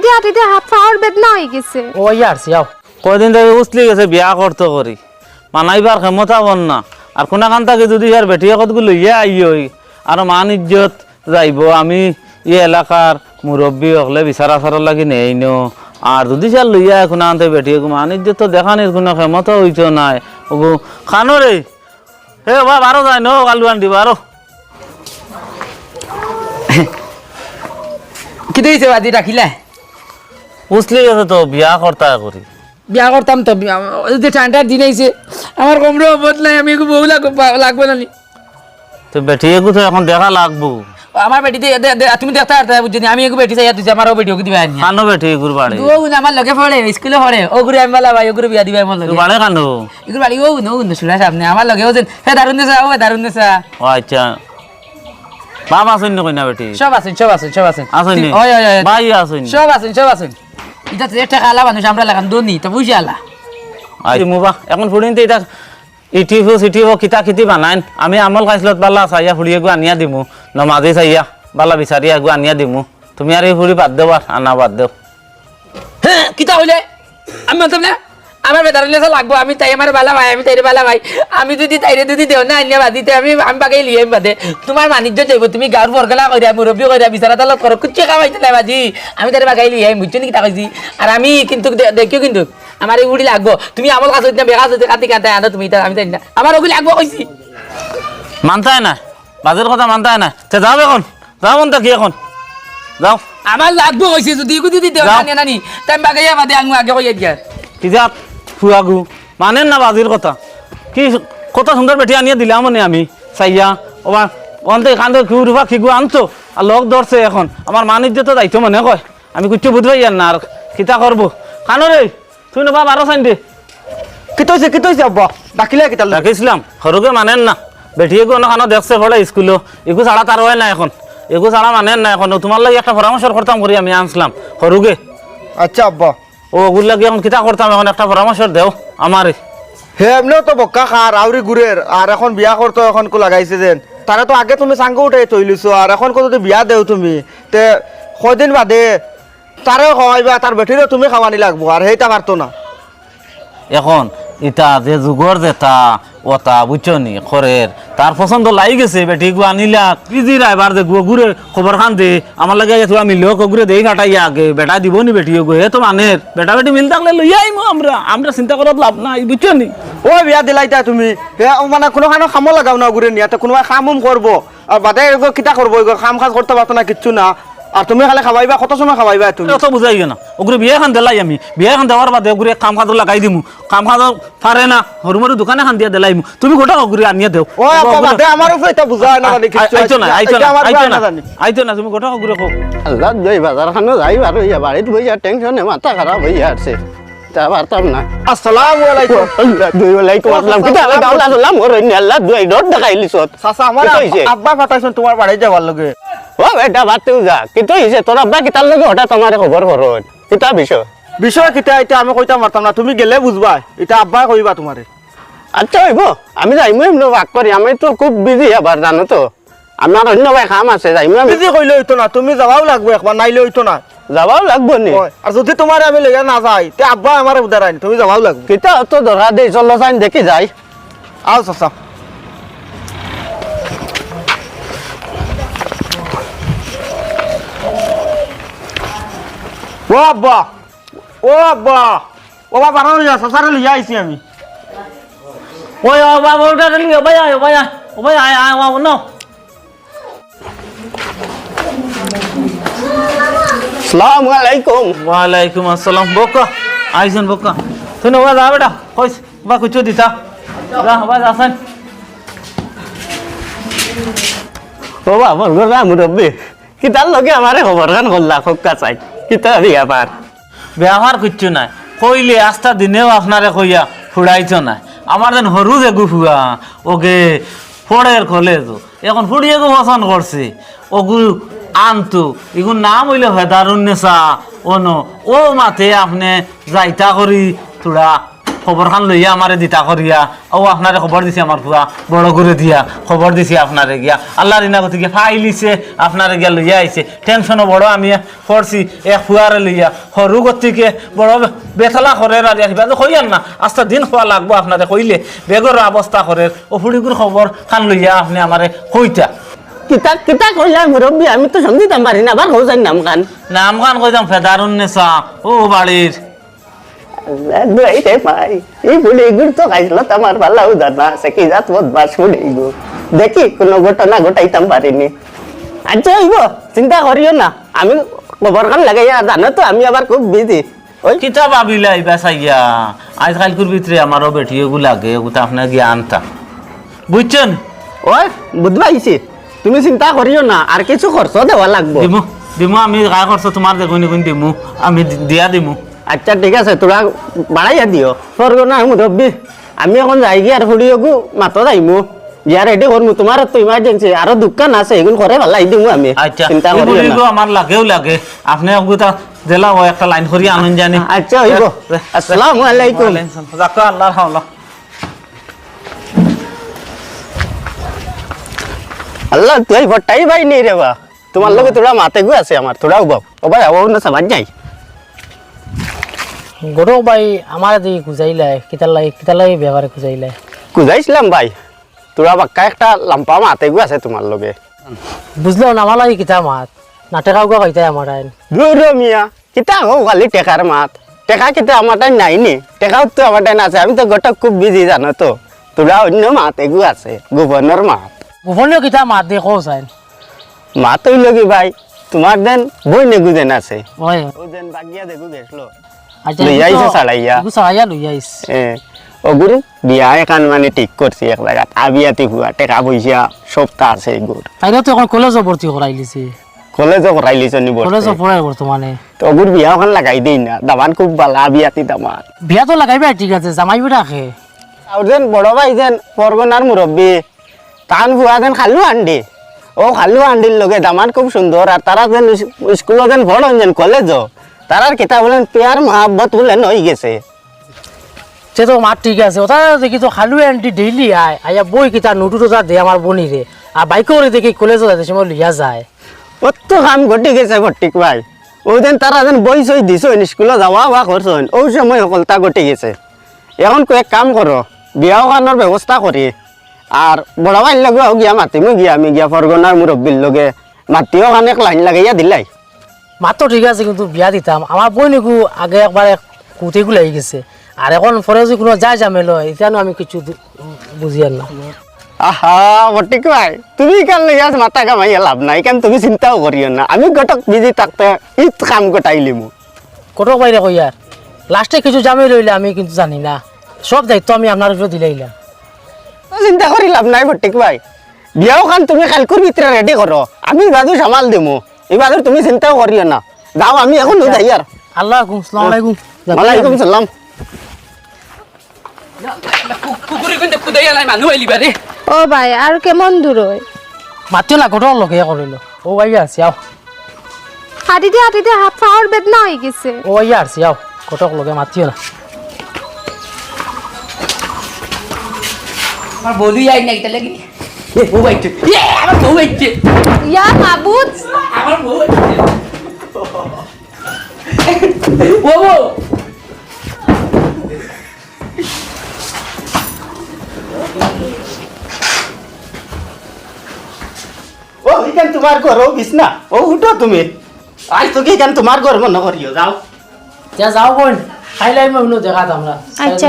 হাঁটিতে হাঁটিতে হাত পাওয়ার বেদনা হয়ে গেছে। ও ইয়ারছি আও কয়দিন থেকে উচলি গেছে বিয়া করতে করি মানাইবার ক্ষমতা বন না। আর কোনাখান থেকে যদি ইয়ার বেটিয়ে কতগুলো ইয়ে আইয়ই আর মান ইজ্জত যাইব আমি ই এলাকার মুরব্বী হকলে বিচার আচার লাগি নেই নো। আর যদি চাল লইয়া এখন আনতে বেটিয়ে মান ইজ্জত তো দেখানির কোনো ক্ষমতা হইতো নাই। ওগো খানো রে হে বা বারো যায় নো আলু আন দিব আরও কি দিয়েছে বাদি রাখিলে উচলি গেছে তো বিয়া করতা করি বিয়া করতাম তো বিয়া- ওই যে ঠান্ডার দিন আইছে আমার কমরে অবত নাই আমি বউ লাগবো লাগবে না। তো বেটিয়ে তো এখন দেখা লাগবো। আমার বেটি তুমি দেখতে পারতে বুঝছি আমি একটু বেটি চাই তুই আমারও বেটি ওকে দিবা আনি খানো বেটিয়ে গুর বাড়ি ও গুণ আমার লগে পড়ে স্কুলে পড়ে ও গুরু আমি বলা ভাই ও গুরু বিয়া দিবা আমার লগে বাড়ে খানো এগুলো বাড়ি ও গুণ ও গুণ সুরা সামনে আমার লগে ও যেন হে দারুণ দেসা ও দারুণ দেসা ও আচ্ছা। বাপ আসেন না কইনা বেটি? সব আছেন সব আছেন সব আছেন। আসেন নি? ওই ওই ভাই আসেন সব আছেন সব আছেন। এটা তো একটা খালা মানুষ আমরা লাগান দনি তা বুঝি আলা। আই মুবা এখন ফুড়িন তো এটা ইটিভ সিটিভ কিতা কিতি বানাইন। আমি আমল খাইছিলত বালা চাইয়া ফুড়িয়ে গো আনিয়া দিমু। নমাজে চাইয়া বালা বিচারি আগু আনিয়া দিমু। তুমি আর এই ফুড়ি বাদ দেও আর আনা বাদ দেও। হ্যাঁ কিতা হইলে? আমি বলতাম না? আমার বেতার হইলে লাগবো আমি তাই আমার বালা ভাই আমি তাইরে বালা ভাই। আমি যদি তাইরে যদি দেও না আনিয়া বাদিতে আমি আমি বাগাই লিয়ে বাদে। তোমার বাণিজ্য যাইব তুমি গাঁর বরগলা কইরা মুরব্বী কইরা বিচারা তালত করো কুচ্চে কামাইতে নাই বাজি? আমি তাইরে বাগাই লিয়ে বুঝছ নি কিতা কইছি আর আমি কিন্তু দেখিও কিন্তু? আমার এই উড়ি লাগবো। তুমি আমল কাছে না বেকাজ হইতে কাটি কাটে আনো তুমি তা- আমি তাই না আমার ওগুলি লাগবো কইছি মানতাই না বাজের কথা মানতাই না তে যাও এখন। যাও মন কি এখন? যাও। আমার লাগবো কইছি যদি যদি দেও। না নানি? তাই বাগাইয়া বাদে আমি আগে কইয়া দিয়া। কি যাত ফুয়াগু মানেন না বাজির কথা। কি কত সুন্দর বেটি আনিয়ে দিলাম মানে আমি। চাইয়া ওবা অন্তে কান্দে ঘুরবা খিগু আনছো। আর লগ ধরছে এখন। আমার মানিজ্য তো দায়িত্ব মনে কয়। আমি কুচ্ছু বুঝবাই না আর কিতা করব। খানো রে তুই না বাবা আরও চাইন দে। কি তৈছে কি তৈছে আব্বা? ডাকিলে কি তাহলে রাখিছিলাম সরুকে মানেন না। বেটিয়ে গো খানো দেখছে ফলে স্কুলে। এগু ছাড়া তার হয় না এখন। এগু ছাড়া মানেন না এখন। তোমার লাগে একটা পরামর্শ করতাম করি আমি আনছিলাম। সরুকে আচ্ছা আব্বা। ও ওগুর লাগে এখন কিতা করতাম? এখন একটা পরামর্শ দেও আমার। হে এমনিও তো বক্কা খার আউরি গুরের আর এখন বিয়া করতো এখন কো লাগাইছে যেন। তারা তো আগে তুমি সাঙ্গ উঠাই তৈলিছো আর এখন কত বিয়া দেও তুমি তে কদিন বাদে তারে খাওয়াইবা তার বেটিরও তুমি খাওয়ানি লাগবো আর সেইটা পারতো না। এখন ইটা যে যুগর যেটা ওটা বুঝছ নি খরের তার পছন্দ লাই গেছে বেটি গু আনিলা পিজি রাইবার যে গুরে খবর খান দে আমার লাগে তুই আমি লোক গুরে দেই কাটাই আগে বেটা দিব নি বেটি গু, হে তো মানের বেটা বেটি মিল থাকলে লই আইমু আমরা আমরা চিন্তা করার লাভ নাই বুঝছ নি? ও বিয়া দিলাইতা তুমি মানে কোনো খানো খামো লাগাও না ঘুরে নিয়াতে কোনোবাই খাম উম করব আর বাদে কিতা করব খাম খাজ করতে পারতো না কিচ্ছু না। আর তুমি খালি খাওয়াইবা কত সময় খাওয়াইবা তুমি? অত বুঝাই না। ওগুলো বিয়ে খান দিলাই আমি। বিয়ে খান দেওয়ার বাদে ওগুলো কাম খাদর লাগাই দিমু। কাম খাদর পারে না সরু মরু দোকানে খান দিয়া দিলাইমু। তুমি গোটা ওগুলো আনিয়ে দেও। ও বাদে আমার উপরে এটা বুঝা না জানি কিচ্ছু আইতো না আইতো না আইতো না। আইতো না তুমি গোটা ওগুলো খো আল্লাহ দুই বাজার খানো যাই আর ইয়া বাড়িত বইয়া টেনশনে মাথা খারাপ হইয়া আছে। তা পারতাম না আসসালামু আলাইকুম। দুই ওয়ালাইকুম আসসালাম। কিতা আলাই দাওলা সালাম ওরে নি আল্লাহ দুই ডট দেখাইলি সত চাচা আমার আব্বা পাঠাইছেন তোমার বাড়ি যাবার লগে। ও বেটা বাতেও যা। কিন্তু হইছে তোর আব্বা কিতার লগে হঠাৎ তোমার খবর করন কিতা বিষয়? বিষয় কিতা এটা আমি কইতা পারতাম না তুমি গেলে বুঝবা এটা আব্বা কইবা তোমারে আচ্ছা হইব। আমি যাইমু এমনি ভাগ করি আমি তো খুব বিজি আবার জানো তো। আমার অন্য ভাই কাম আছে যাইমু আমি। বিজি কইলে হইতো না তুমি যাওয়াও লাগবো একবার নাইলে হইতো না। যাবাও লাগবো নি। আর যদি তোমার আমি লেগে না যাই তে আব্বা আমার উদারাইনি তুমি যাওয়াও লাগবো। কিতা অত দরকার দেই চলো চাইন দেখি যাই। আও চাচা। ও আব্বা ও আব্বা। ও বাবা বানানো যা চাচারে লিয়া আইছি আমি। ওই বাবা ওটা নিয়ে ভাই আয় ভাই আয় ভাই আয় আয় বাবু নাও। সালাম আলাইকুম। ওয়ালাইকুম আসসালাম বকা আইছেন বকা। তুই না যা বেটা কইস বা কুচু দিতা যা। বা যাছেন ও বাবা গোলা মুরব্বী কিতার লগে আমারে খবর খান করলা খোকা চাই? কিতা বিয়া পার? ব্যবহার করছ না কইলে আস্তা দিনেও আপনারে কইয়া ফুড়াইছো না আমার যেন হরু যে গুফুয়া ওকে কলে কলেজ, এখন ফুড়িয়ে গো পছন্দ করছে ওগু আনতো এগুন নাম হইলে হয় ও ন ও মাতে আপনি যাইতা করি থোড়া খবর খান লইয়া আমারে দিতা করিয়া ও আপনারে খবর দিছে আমার ফুয়া বড় করে দিয়া খবর দিছে আপনারে গিয়া। আল্লাহর ইনা গতিকে ফাইলিছে আপনারে গিয়া লইয়া আইছে টেনশনও বড় আমি করছি এক ফুয়ারে লইয়া সরু গতিকে বড় বেতলা করে আর আহিবা। তো কইয়ান না আস্তা দিন খোয়া লাগবো আপনারে কইলে। বেগর অবস্থা করে ও ফুড়িগুর খবর খান লইয়া আপনি আমারে কইতা। কিতা কিতা কইলা মুরব্বী আমি তো সন্ধিতাম পারি না আবার যাই নাম খান নাম খান কইতাম ফেদারুন নেশা ও বাড়ির দুই রে ভাই এই বুড়ি গুড় তো খাইছিল তোমার ভালো জানা আছে কি জাত বদমাস বুড়ি গু দেখি কোনো ঘটনা ঘটাইতাম পারিনি আচ্ছা হইব চিন্তা করিও না আমি খবর কান লাগাইয়া জানো তো আমি আবার খুব বিজি ওই কিতা ভাবিলা ইবা চাইয়া আজকালকুর ভিতরে আমারও বেটি এগু লাগে এগুতা আপনার জ্ঞানটা বুঝছেন ওই বুঝবা আইছি তুমি চিন্তা করিও না আর কিছু খরচ দেওয়া লাগবো দিমু দিমু আমি গায়ে করছ তোমার দেখুন দেখুন দিমু আমি দিয়া দিমু আচ্ছা ঠিক আছে তোরা বাড়াইয়া দিও না মুরব্বী আমি এখন যাই গিয়ে আর ফুড়িওগু মাত যাইমু গিয়া রেডি করমু তোমার তো ইমার্জেন্সি আরও দোকান আছে এগুলো করে ভালো লাগি দিমু আমি। আচ্ছা চিন্তা না। আমার লাগেও লাগে। আপনি জেলা ও একটা লাইন করি আনুন জানি। আচ্ছা হইব আসসালামু আলাইকুম। যাকা আল্লাহর হাওলা। আল্লাহ তুই ভট্টাই ভাই নেই রে বা। তোমার লগে তোরা মাতে গু আছে আমার তোরাও বাপ। ও ভাই আবার না সবার যাই। গরু ভাই আমার দিকে খুঁজাইলাই কিতার লাগে কিতার লাগে ব্যবহারে খুঁজাইলাই কুজাইছিলাম ভাই। তোরা বাক্কা একটা লাম্পা মাতে গু আছে তোমার লগে। বুঝলো না আমার লাগে কিতা মাত। নাটেকাও গা খাইতাই আমার আইন। দূর মিয়া কিতা হো খালি টেকার মাত। টেকা কিতা আমার টাইম নাই নি? টেকাও তো আমার টাইম আছে। আমি তো গোটা খুব বিজি জানো তো। তোরা অন্য মাত এগু আছে। গোবর্ণর মাত। গোপনীয় কিতা মাত দিয়ে কো চাইন। মাত হইল কি ভাই। তোমার দেন বই নেগু দেন আছে। ওই দেন বাগিয়া দেখু গেছলো। লইয়া আইছে সারাইয়া। সারাইয়া লই আইস এ ও বিয়া এখান মানে ঠিক করছি এক আবিয়াতি হুয়া টেকা পয়সা সপ্তাহ আছে তাইলে তো এখন কলেজও ভর্তি করাই লিছে কলেজও করাইলিছ নি কলেজও পড়াই বর্তমানে তো গুর বিয়া ওখান লাগাই দেই না দামান খুব ভালো আবিয়াতি দামান বিয়া তো লাগাইবে ঠিক আছে জামাইবি রাখে আর যেন বড় ভাই যেন পরগনার মুরব্বী তান ভুয়া যেন খালু আন্ডি ও খালু আন্ডির লগে দামান খুব সুন্দর আর তারা যেন স্কুলত যেন পড়ন যেন কলেজ তারার কিতাব বলেন পেয়ার মহাব্বত বলেন হয়ে গেছে। সে তো মাত ঠিক আছে ওটা দেখি তো খালু আন্টি ডেইলি আয় আয়া বই কিতা নোটু টোটা দে আমার বনিরে আর বাইকে করে দেখি কলেজও যাতে সময় লিয়া যায়। অত কাম ঘটি গেছে ভট্টিক ভাই। ও যেন তারা যেন বই সই দিছ স্কুলত যাওয়া হওয়া করছেন ও সময় সকলতা ঘটি গেছে। এখন কয়েক কাম করো বিয়াও কানোর ব্যবস্থা করি আর বড় ভাইর লগে গিয়া মাতিমু গিয়া আমি গিয়া পরগনার মুরব্বীর লগে মাতিও কানে লাইন লাগাইয়া দিলাই। মাত তো ঠিক আছে কিন্তু বিয়া দিতাম আমার বই নিকু আগে একবার কুটিগু লাগি গেছে। আর এখন পরে যদি কোনো যায় জামেল হয় এতিয়ানো আমি কিছু দু- বুঝি না। আহা ভট্টিক ভাই তুমি কেন লইয়া মাথা কামাইয়া লাভ নাই কেন তুমি চিন্তাও করিও না। আমি গটক বিজি থাকতে ঈদ কাম গটাইলিমু কটক বাইরে কই আর লাস্টে কিছু জামে লইলে আমি কিন্তু জানি না। সব দায়িত্ব আমি আপনার উপরে দিলাইলাম চিন্তা করি লাভ নাই ভট্টিক ভাই। বিয়াও খান তুমি কালকুর ভিতরে রেডি করো আমি বাদু সামাল দিমু। এবার তুমি চিন্তাও করিও না। যাও আমি এখন যাই আর আল্লাহ আলাইকুম সালাম। আলাইকুম ওয়ালাইকুম সালাম ও ভাই আর কেমন দূর মাতিও না কটক লগে করিল ও আইয়া আসি আও হাঁটিতে হাঁটিতে হাত পাওয়ার বেদনা হয়ে গেছে। ও আইয়া আসি আও কটক লগে মাতিও না। আমার বলি আই না এটা লাগি। এ বউ আইছে এ আমার বউ আইছে ইয়া মাবুদ আমার বউ আইছে ও বউ ও ইখান তোমার ঘর ও বিছনা ও উঠো তুমি আজ তো কি ইখান তোমার ঘর মনে করিও যাও যা যাও বোন খাইলাই মই দেখা আমরা আচ্ছা।